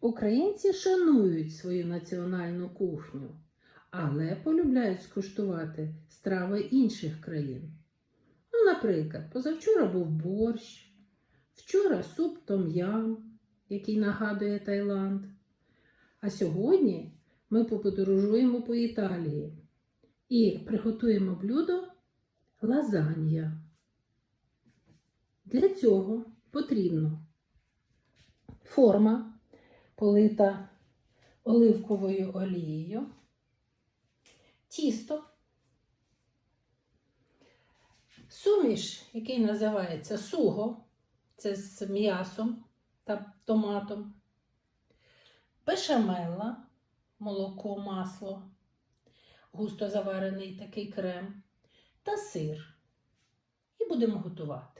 Українці шанують свою національну кухню, але полюбляють скуштувати страви інших країн. Ну, наприклад, позавчора був борщ, вчора суп том-ям, який нагадує Таїланд. А сьогодні ми поподорожуємо по Італії і приготуємо блюдо лазанья. Для цього потрібно форма, полита оливковою олією, тісто, суміш, який називається суго, це з м'ясом та томатом, бешамелла, молоко, масло, густо заварений такий крем та сир. І будемо готувати.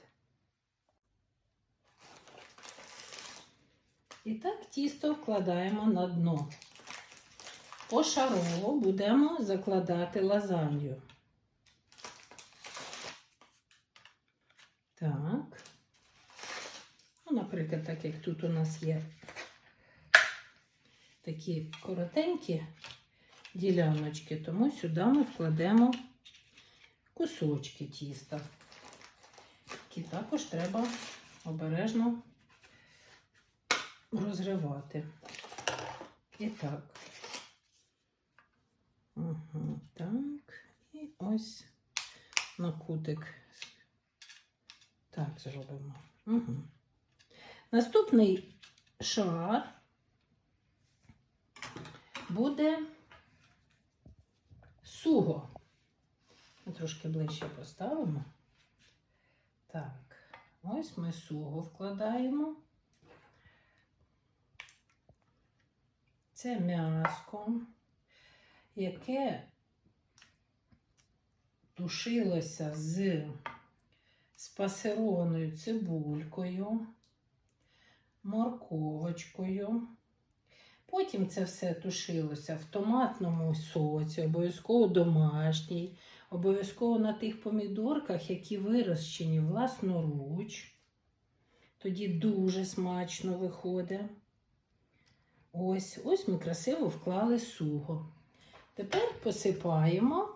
І так тісто вкладаємо на дно. Пошарово будемо закладати лазанью. Так. Ну, наприклад, так як тут у нас є такі коротенькі діляночки, тому сюди ми вкладемо кусочки тіста. Які також треба обережно розривати. І так. Угу, так. І ось на кутик. Так зробимо. Угу. Наступний шар буде суго. Ми трошки ближче поставимо. Так, ось ми суго вкладаємо. Це м'яско, яке тушилося з спасированою цибулькою, морковочкою. Потім це все тушилося в томатному соці, обов'язково домашній, обов'язково на тих помідорках, які вирощені власноруч. Тоді дуже смачно виходить. Ось, ось ми красиво вклали суго. Тепер посипаємо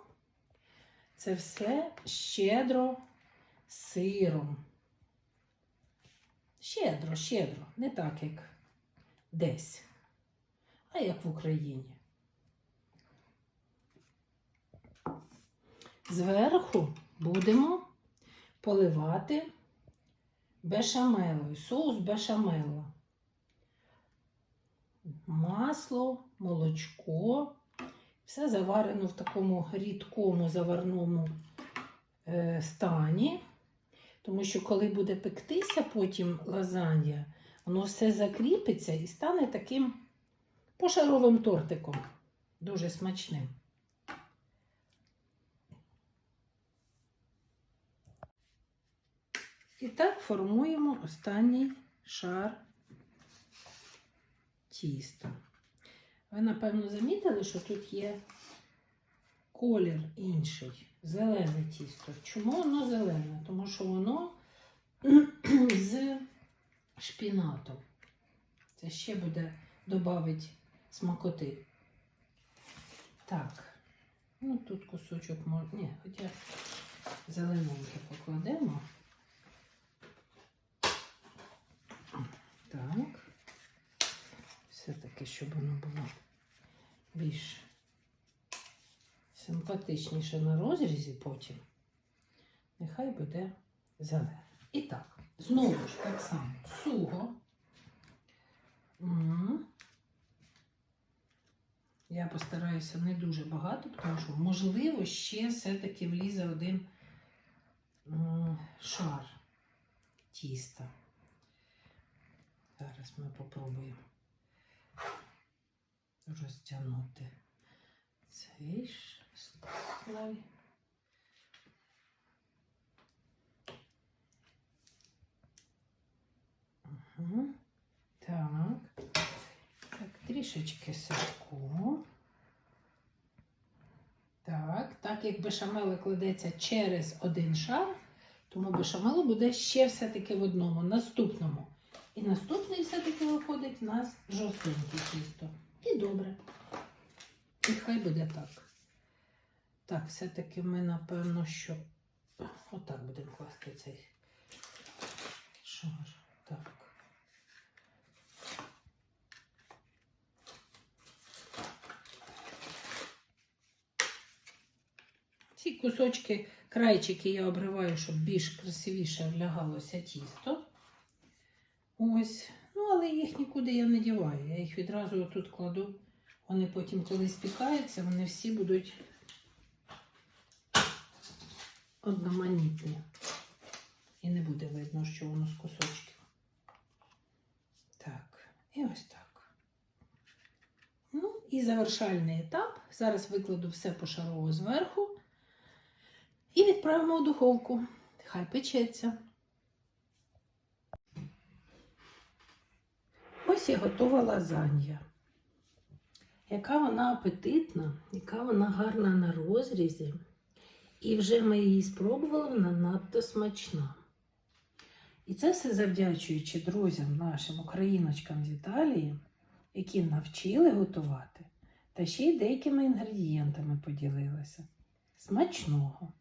це все щедро сиром. Щедро, щедро, не так, як десь, а як в Україні. Зверху будемо поливати бешамелою, соус бешамела масло, молочко. Все заварено в такому рідкому заварному е, стані. Тому що, коли буде пектися потім лазанья, воно все закріпиться і стане таким пошаровим тортиком. Дуже смачним. І так формуємо останній шар тісто. Ви, напевно, замітили, що тут є колір інший, зелене тісто. Чому воно зелене? Тому що воно з шпінатом. Це ще буде додати смакоти. Так, ну тут кусочок можна. Ні, хоча зелененьке покладемо. Так все-таки, щоб воно було більш симпатичніше на розрізі потім, нехай буде зелене. І так, знову ж так само суго. Я постараюся не дуже багато, тому що, можливо, ще все-таки влізе один шар тіста. Зараз ми попробуємо розтягнути цей слой. Угу. Так. Так, трішечки сирку. Так, так як бешамел кладеться через один шар, тому бешамелу буде ще все-таки в одному, наступному. І наступний все-таки виходить у нас жовтеньке тісто. І добре. І хай буде так. Так, все-таки ми, напевно, що отак будемо класти цей шар. Так. Ці кусочки, крайчики я обриваю, щоб більш красивіше влягалося тісто. Ось. Але їх нікуди я не діваю. Я їх відразу тут кладу. Вони потім, коли спікаються, вони всі будуть одноманітні. І не буде видно, що воно з кусочків. Так, і ось так. Ну, і завершальний етап. Зараз викладу все пошарово зверху. І відправимо у духовку. Хай печеться. Ось і готова лазанья. Яка вона апетитна, яка вона гарна на розрізі. І вже ми її спробували, вона надто смачна. І це все завдячуючи друзям нашим україночкам з Італії, які навчили готувати, та ще й деякими інгредієнтами поділилися. Смачного!